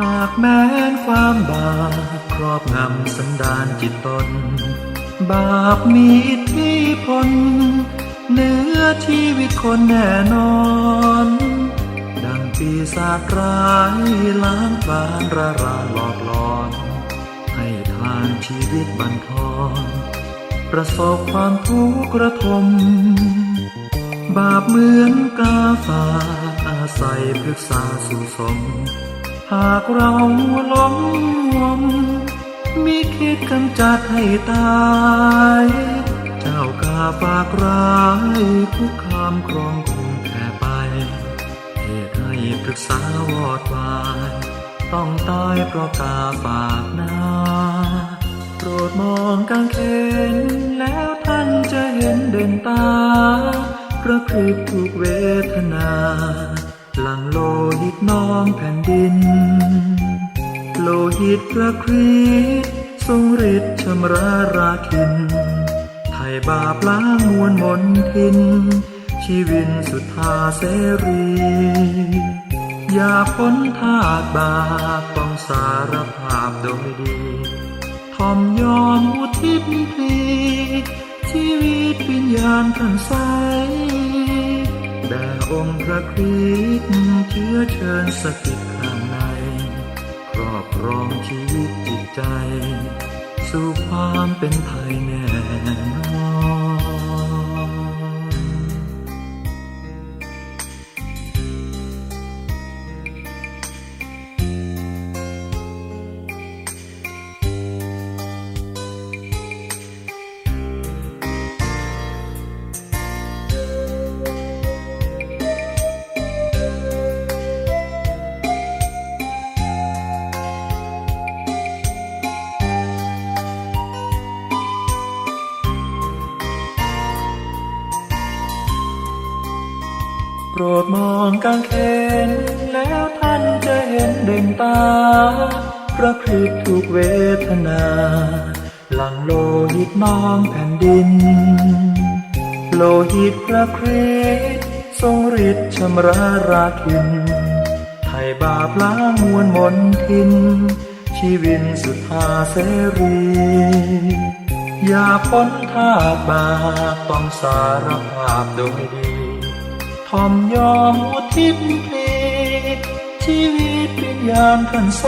หากแม้นความบาปครอบงำสันดานจิตตน บาปมีทธิพลเหนือชีวิตคนแน่นอน ดังปีศาจร้ายล้างผลาญระรานหลอกหลอน ให้ทานชีวิตบันทอนประสบความทุกข์ระทม บาปเหมือนกาฝากอาศัยพฤกษาสู่สม หากเราล้มงมมีคิดกำจัดให้ตาย เจ้ากาฝากร้ายคุกคามครองคงแผ่ไปเหตุให้พฤกษาวอดวาย ต้องตายเพราะกาฝากหน้าโปรดมองกางเขนแล้วท่านจะเห็นเด่นตาพระคริสต์ถูกเวทนาหลังโลหิตน้องแผ่นดิน โลหิตพระคริสทรงฤทธิ์ชำระราคิน ไถ่บาปล้างมวลมนทิน ชีวินสุดทาเสรี อย่าพ้นทาสบาปต้องสารภาพโดยดีทอมยอมอุทิศพลีชีวิตวิญญาณท่านใสแด่องค์พระคริสต์เชื้อเชิญสถิตข้างใน รอบครองชีวิตจิตใจ สู่ความเป็นไทยแน่นอน โปรดมองกางเขนแล้วท่านจะเห็นเด่นตาพระคริสต์ถูกเวทนา หลังโลหิตน้องแผ่นดิน โลหิตพระคริสทรงฤทธิ์ชำระราคินไถ่บาปล้างมวลมนทิน ชีวินสุดทาเสรี อย่าพ้นทาบาปต้องสารภาพโดยดี ทอมยอมอุทิศพลีชีวิตวิญญาณท่านใส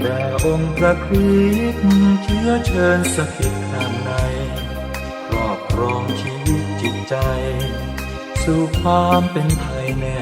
แด่องค์พระคริสต์เชื้อเชิญสถิตข้างในครอบครองชีวิตจิตใจ สู่ความเป็นไทยแน่